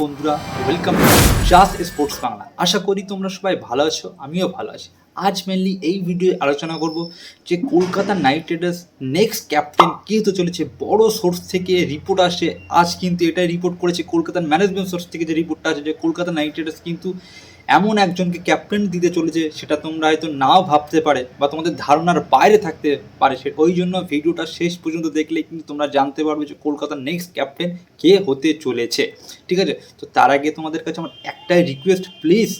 বন্ধুরা ওয়েলকাম জাস স্পোর্টস বাংলা আশা করি তোমরা সবাই ভালো আছো, আমিও ভালো আছি। আজ মেনলি এই ভিডিও আলোচনা করব যে Kolkata knight riders next captain কে হতে চলেছে, বড় সোর্স থেকে রিপোর্ট আসে। আজ কিন্তু এটাই রিপোর্ট করেছে কলকাতার ম্যানেজমেন্ট সোর্স থেকে যে রিপোর্টটা আছে যে কলকাতা নাইট রাইডার্স কিন্তু এমন একজনকে ক্যাপ্টেন দিতে চলেছে, সেটা তোমরা হয়তো নাও ভাবতে পারে বা তোমাদের ধারণার বাইরে থাকতে পারে। সে ওই জন্য ভিডিওটা শেষ পর্যন্ত দেখলে কিন্তু তোমরা জানতে পারবে যে কলকাতার নেক্সট ক্যাপ্টেন কে হতে চলেছে। ঠিক আছে? তো তার আগে তোমাদের কাছে আমার একটাই রিকোয়েস্ট প্লিজ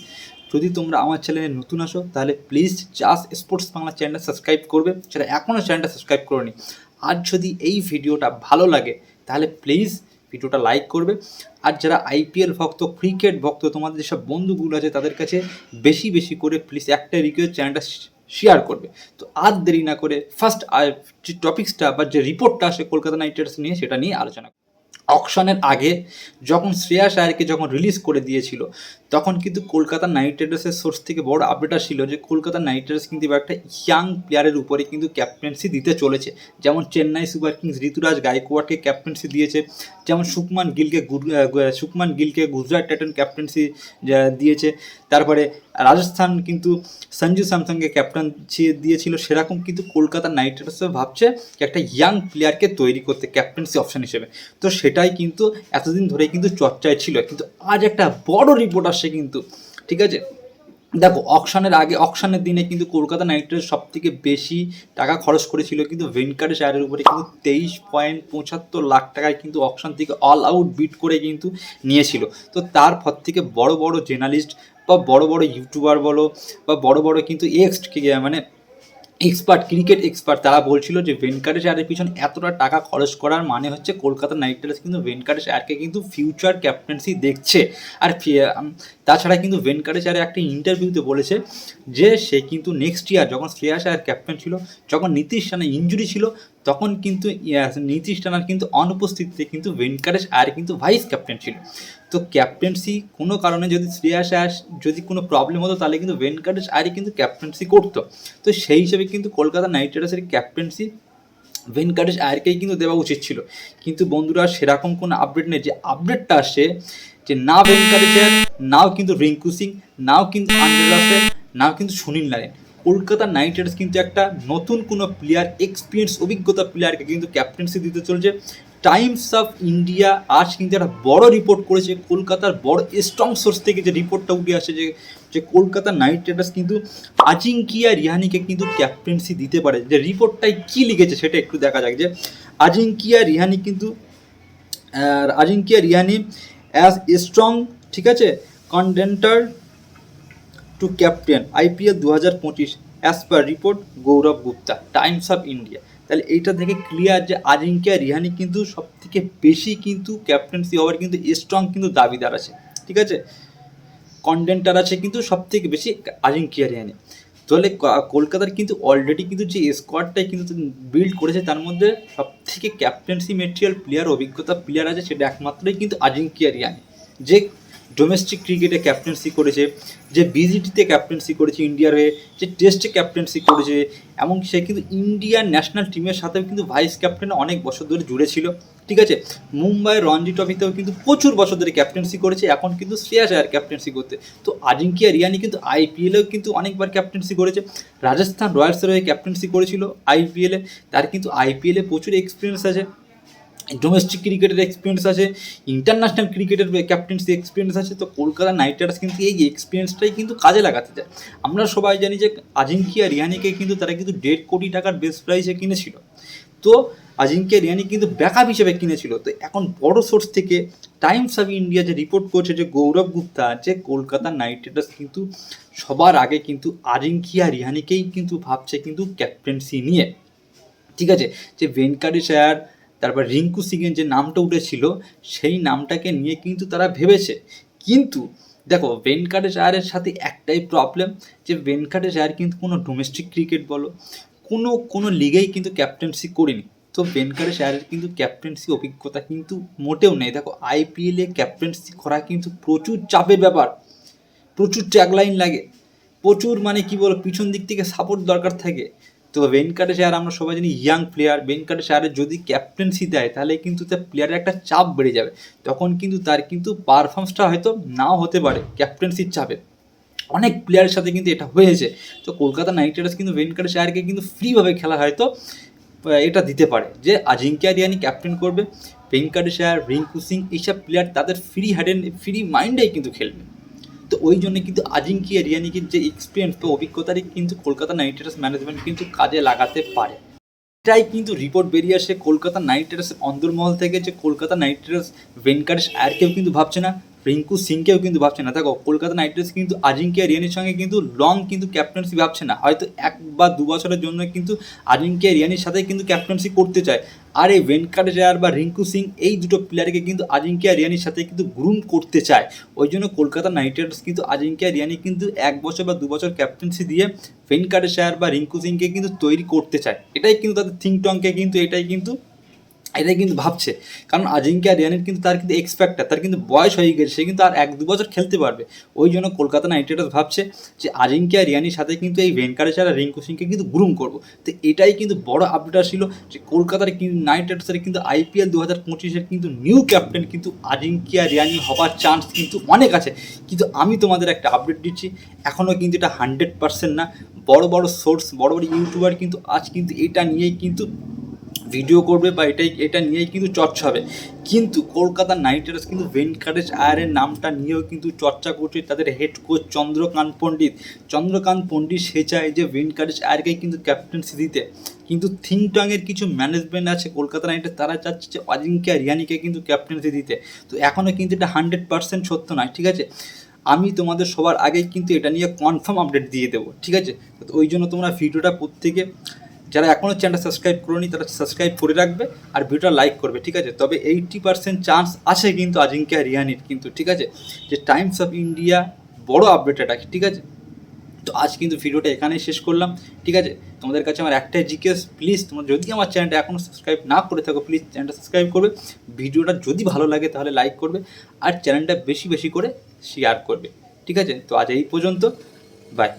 যদি তোমরা আমার চ্যানেলে নতুন আসো, তাহলে প্লিজ জাস স্পোর্টস বাংলা চ্যানেলটা সাবস্ক্রাইব করবে। সেটা এখনও চ্যানেলটা সাবস্ক্রাইব করোনি, আর যদি এই ভিডিওটা ভালো লাগে, তাহলে প্লিজ ভিডিওটা লাইক করবে আর যারা আইপিএল ভক্ত, ক্রিকেট ভক্ত, তোমাদের যেসব বন্ধুগুলো আছে, তাদের কাছে বেশি বেশি করে প্লিজ একটা রিকোয়েস্ট চ্যানেলটা শেয়ার করবে তো আর দেরি না করে ফার্স্ট যে টপিক্সটা বা যে রিপোর্টটা আসে কলকাতা নাইট রাইডার্স নিয়ে, সেটা নিয়ে আলোচনা। অকশনের আগে যখন শ্রেয়াস আয়ারকে যখন রিলিজ করে দিয়েছিল তখন কিন্তু কলকাতা নাইট রাইডার্সের সোর্স থেকে বড় আপডেট ছিল যে কলকাতা নাইট রাইডার্স কিন্তু এবার একটা ইয়াং প্লেয়ারের উপরে কিন্তু ক্যাপ্টেন্সি দিতে চলেছে। যেমন চেন্নাই সুপার কিংস ঋতুরাজ গায়কোয়াড়কে ক্যাপ্টেন্সি দিয়েছে, যেমন সুকমান গিলকে সুকমান গিলকে গুজরাট টাইটান ক্যাপ্টেন্সি দিয়েছে। তারপরে রাজস্থান কিন্তু সঞ্জু স্যামসংকে ক্যাপ্টেন্সি দিয়েছিল। সেরকম কিন্তু কলকাতা নাইট রাইডার্সও ভাবছে একটা ইয়াং প্লেয়ারকে তৈরি করতে ক্যাপ্টেন্সি অপশন হিসেবে। তো সেটাই কিন্তু এতদিন ধরে কিন্তু চর্চায় ছিল। কিন্তু আজ একটা বড় রিপোর্ট আসছে কিন্তু, ঠিক আছে? দেখো অকশনের আগে অকশনের দিনে কিন্তু কলকাতা নাইট রাইডার্স সব থেকে বেশি টাকা খরচ করেছিল কিন্তু ভেঙ্কাটেশ আয়ারের উপরে কিন্তু তেইশ পয়েন্ট পঁচাত্তর লাখ টাকায় কিন্তু অকশন থেকে অল আউট বিট করে কিন্তু নিয়েছিল। তো তারপর থেকে বড় বড় জার্নালিস্ট বা বড় বড় ইউটিউবার বলো বা বড় বড় কিন্তু এক্স মানে এক্সপার্ট ক্রিকেট এক্সপার্ট তারা বলছিল যে ভেঙ্কাটেশ আয়ারের পিছনে এতটা টাকা খরচ করার মানে হচ্ছে কলকাতা নাইট রাইডার্স কিন্তু ভেঙ্কাটেশ আয়ারকে কিন্তু ফিউচার ক্যাপ্টেন্সি দেখছে। আর তাছাড়া কিন্তু ভেঙ্কাটেশ আয়ার একটা ইন্টারভিউতে বলেছে যে সে কিন্তু নেক্সট ইয়ার যখন শ্রেয়াস আয়ার ক্যাপ্টেন ছিল, যখন নীতিশ রানা ইঞ্জুরি ছিল তখন কিন্তু নীতিশ রানার কিন্তু অনুপস্থিতিতে কিন্তু ভেঙ্কাটেশ আয়ার কিন্তু ভাইস ক্যাপ্টেন ছিল। তো ক্যাপ্টেন্সি কোনো কারণে যদি শ্রেয়াস আয়ার যদি কোনো প্রবলেম হতো, তাহলে কিন্তু ভেঙ্কাটেশ আয়ারই কিন্তু ক্যাপ্টেন্সি করতো। তো সেই হিসেবে কিন্তু কলকাতা নাইট রাইডার্সের ক্যাপ্টেন্সি ভেঙ্কাটেশ আয়ারকেই কিন্তু দেওয়া উচিত ছিল। কিন্তু বন্ধুরা, সেরকম কোনো আপডেট নেই। যে আপডেটটা আসে, যে না ভেঙ্কাটেশ আয়ার নাও কিন্তু রিঙ্কু সিং, নাও কিন্তু আন্ডার নাও কিন্তু সুনীল নারায়ণ। কলকাতা নাইট রাইডার্স কিন্তু একটা নতুন কোনো প্লেয়ার এক্সপিরিয়েন্স অভিজ্ঞতা প্লেয়ারকে কিন্তু ক্যাপ্টেন্সি দিতে চলেছে। টাইমস অফ ইন্ডিয়া আজ কিন্তু একটা বড় রিপোর্ট করেছে। কলকাতার বড় স্ট্রং সোর্স থেকে যে রিপোর্টটা উঠে আসে যে যে কলকাতা নাইট রাইডার্স কিন্তু আজিঙ্কিয়া রিহানিকে কিন্তু ক্যাপ্টেন্সি দিতে পারে। যে রিপোর্টটাই কী লিখেছে সেটা একটু দেখা যাক যে, আজিঙ্কিয়া রিহানি কিন্তু আজিঙ্কিয়া রিহানি অ্যাজ স্ট্রং ঠিক আছে কন্ডেন্টার টু ক্যাপ্টেন আইপিএল দু হাজার পঁচিশ as per report Gaurav Gupta Times of India তাহলে এইটা থেকে ক্লিয়ার যে আজিঙ্কিয়া রিহানি কিন্তু সব থেকে বেশি কিন্তু ক্যাপ্টেন্সি হওয়ার কিন্তু স্ট্রং কিন্তু দাবিদার আছে, ঠিক আছে? কন্টেন্টার আছে কিন্তু সব থেকে বেশি আজিঙ্কিয়া রিহানি। তাহলে কলকাতার কিন্তু অলরেডি কিন্তু যে স্কোয়াডটাই কিন্তু বিল্ড করেছে, তার মধ্যে সব থেকে ক্যাপ্টেন্সি মেটেরিয়াল প্লেয়ার অভিজ্ঞতা প্লেয়ার আছে, সেটা একমাত্রই কিন্তু আজিঙ্কিয়া রিয়ানি যে ডোমেস্টিক ক্রিকেটে ক্যাপ্টেন্সি করেছে, যে বিজিটিতে ক্যাপ্টেন্সি করেছে ইন্ডিয়ার হয়ে, যে টেস্টে ক্যাপ্টেন্সি করেছে এবং সে কিন্তু ইন্ডিয়ান ন্যাশনাল টিমের সাথেও কিন্তু ভাইস ক্যাপ্টেন অনেক বছর ধরে জুড়ে ছিল। ঠিক আছে? মুম্বাই রঞ্জি ট্রফিতেও কিন্তু প্রচুর বছর ধরে ক্যাপ্টেন্সি করেছে, এখন কিন্তু শ্রেয়াস আয়ার ক্যাপ্টেন্সি করতে। তো আজিঙ্কিয়া রিয়ানি কিন্তু আইপিএলেও কিন্তু অনেকবার ক্যাপ্টেন্সি করেছে। রাজস্থান রয়্যালসের হয়ে ক্যাপ্টেন্সি করেছিল আইপিএলে তার কিন্তু আইপিএলে প্রচুর এক্সপিরিয়েন্স আছে। ডোমেস্টিক ক্রিকেটের এক্সপিরিয়েন্স আছে ইন্টারন্যাশনাল ক্রিকেটের ক্যাপ্টেন্সি এক্সপিরিয়েন্স আছে, তো কলকাতা নাইট রাইডার্স কিন্তু এই এক্সপিরিয়েন্সটাই কিন্তু কাজে লাগাতে চায়। আমরা সবাই জানি যে আজিঙ্কিয়া রিয়ানিকে কিন্তু তারা কিন্তু দেড় কোটি টাকার বেস্ট প্রাইসে কিনেছিল। তো আজিঙ্কিয়া রিয়ানি কিন্তু ব্যাকআপ হিসেবে কিনেছিল। তো এখন বড় সোর্স থেকে টাইমস অফ ইন্ডিয়া যে রিপোর্ট করছে যে গৌরব গুপ্তা, যে কলকাতা নাইট রাইডার্স কিন্তু সবার আগে কিন্তু আজিঙ্কিয়া রিহানিকেই কিন্তু ভাবছে কিন্তু ক্যাপ্টেন্সি নিয়ে। ঠিক আছে? যে ভেঙ্কাটেশ আয়ার তারপর রিঙ্কু সিংয়ের যে নামটা উঠেছিল, সেই নামটাকে নিয়ে কিন্তু তারা ভেবেছে। কিন্তু দেখো ভেঙ্কাটেশ আয়ারের সাথে একটাই প্রবলেম যে ভেঙ্কাটেশ আয়ার কিন্তু কোনো ডোমেস্টিক ক্রিকেট বলো, কোনো কোনো লিগেই কিন্তু ক্যাপ্টেন্সি করেনি। তো ভেঙ্কাটেশ আয়ারের কিন্তু ক্যাপ্টেন্সি অভিজ্ঞতা কিন্তু মোটেও নেই। দেখো আইপিএলে ক্যাপ্টেন্সি করা কিন্তু প্রচুর চাপের ব্যাপার, প্রচুর ট্যাগলাইন লাগে, প্রচুর মানে কি বলো, পিছন দিক থেকে সাপোর্ট দরকার থাকে। তো ভেনকাটে শেয়ার আমরা সবাই জানি ইয়াং প্লেয়ার ভেনকাটে শেয়ারে যদি ক্যাপ্টেন্সি দেয়, তাহলে কিন্তু তার প্লেয়ারের একটা চাপ বেড়ে যাবে। তখন কিন্তু তার কিন্তু পারফরমেন্সটা হয়তো নাও হতে পারে ক্যাপ্টেন্সির চাপে। অনেক প্লেয়ারের সাথে কিন্তু এটা হয়েছে। তো কলকাতা নাইট রাইডার্স কিন্তু ভেনকাটে শেয়ারকে কিন্তু ফ্রিভাবে খেলা হয়তো এটা দিতে পারে। যে আজিঙ্কিয়া রিয়ানি ক্যাপ্টেন করবে ভেঙ্কাটে শেয়ার রিঙ্কু সিং এইসব প্লেয়ার তাদের ফ্রি হ্যান্ডেড ফ্রি মাইন্ডেই কিন্তু খেলবে। তো ওই জন্য কিন্তু আজিঙ্কিয়া রিয়ানিকে যে এক্সপিরিয়েন্স বা অভিজ্ঞতারই কিন্তু কলকাতা নাইট রাইডার্স ম্যানেজমেন্ট কিন্তু কাজে লাগাতে পারে। এটাই কিন্তু রিপোর্ট বেরিয়ে আসে কলকাতা নাইট রাইডার্সের অন্দরমহল থেকে যে কলকাতা নাইট রাইডার্স ভেঙ্কাটেশ আয়ারকেও কিন্তু ভাবছে না, রিঙ্কু সিংকেও কিন্তু ভাবছে না। দেখো, কলকাতা নাইট রাইডার্স কিন্তু আজিঙ্কিয়া রিয়ানির সঙ্গে কিন্তু লং কিন্তু ক্যাপ্টেন্সি ভাবছে না। হয়তো এক বা দু বছরের জন্য কিন্তু আজিঙ্কিয়া রিয়ানির সাথে কিন্তু ক্যাপ্টেন্সি করতে চায়। আর এই ভেঙ্কাটেশ বা রিঙ্কু সিং, এই দুটো প্লেয়ারকে কিন্তু আজিঙ্কিয়া রিয়ানির সাথে কিন্তু গ্রুম করতে চায়। ওই জন্য কলকাতা নাইট রাইডার্স কিন্তু আজিঙ্কিয়া রিয়ানি কিন্তু এক বছর বা দু বছর ক্যাপ্টেন্সি দিয়ে ভেঙ্কাটেশ আয়ার বা রিঙ্কু সিংকে কিন্তু তৈরি করতে চায়। এটাই কিন্তু তাদের থিঙ্ক টঙ্কে কিন্তু, এটাই কিন্তু এটাই কিন্তু ভাবছে। কারণ আজিঙ্কিয়া রিয়ানের কিন্তু তার কিন্তু এক্সপেক্টার তার কিন্তু বয়স হয়ে গেছে, সে কিন্তু আর এক দু বছর খেলতে পারবে। ওই জন্য কলকাতা নাইট রাইডার্স ভাবছে যে আজিঙ্কিয়া রিয়ানির সাথে কিন্তু এই ভেঙ্কাটেশ্বর আর রিঙ্কু সিংকে কিন্তু গ্রুম করব। তো এটাই কিন্তু বড় আপডেট ছিল যে কলকাতার কিন্তু নাইট রাইডার্সের কিন্তু আইপিএল দু হাজার পঁচিশের কিন্তু নিউ ক্যাপ্টেন কিন্তু আজিঙ্কিয়া রিয়ানি হওয়ার চান্স কিন্তু অনেক আছে। কিন্তু আমি তোমাদের একটা আপডেট দিচ্ছি এখনও কিন্তু এটা হান্ড্রেড পার্সেন্ট না। বড় বড় সোর্স বড় বড় ইউটিউবার কিন্তু আজ কিন্তু এটা নিয়েই কিন্তু ভিডিও করবে বা এটাই, এটা নিয়েই কিন্তু চর্চা হবে। কিন্তু কলকাতা নাইট রাইডার্স কিন্তু ভেঙ্কাটেশ আয়ারের নামটা নিয়েও কিন্তু চর্চা করছে তাদের হেড কোচ চন্দ্রকান্ত পণ্ডিত। চন্দ্রকান্ত পণ্ডিত সে চায় যে ভেঙ্কাটেশ আয়ারকে কিন্তু ক্যাপ্টেন্সি দিতে। কিন্তু থিঙ্ক কিছু ম্যানেজমেন্ট আছে কলকাতা নাইট তারা চাচ্ছে যে অজিঙ্ক্য রিয়ানিকে কিন্তু ক্যাপ্টেন্সি দিতে। তো এখনও কিন্তু এটা হান্ড্রেড পার্সেন্ট সত্য নয়, ঠিক আছে? আমি তোমাদের সবার আগেই কিন্তু এটা নিয়ে কনফার্ম আপডেট দিয়ে দেবো, ঠিক আছে? তো ওই জন্য তোমরা ভিডিওটা প্রত্যেকে যারা এখনও চ্যানেলটা সাবস্ক্রাইব করোনি, তারা সাবস্ক্রাইব করে রাখবে আর ভিডিওটা লাইক করবে, ঠিক আছে? তবে এইটটি পার্সেন্ট চান্স আছে কিন্তু আজিঙ্ক্য রিয়ানির কিন্তু, ঠিক আছে? যে টাইমস অফ ইন্ডিয়া বড় আপডেট এটা, ঠিক আছে? তো আজ কিন্তু ভিডিওটা এখানেই শেষ করলাম, ঠিক আছে? তোমাদের কাছে আমার একটাই জিজ্ঞেস প্লিজ তোমরা যদি আমার চ্যানেলটা এখনও সাবস্ক্রাইব না করে থাকো প্লিজ চ্যানেলটা সাবস্ক্রাইব করবে, ভিডিওটা যদি ভালো লাগে তাহলে লাইক করবে আর চ্যানেলটা বেশি বেশি করে শেয়ার করবে, ঠিক আছে? তো আজ এই পর্যন্ত বাই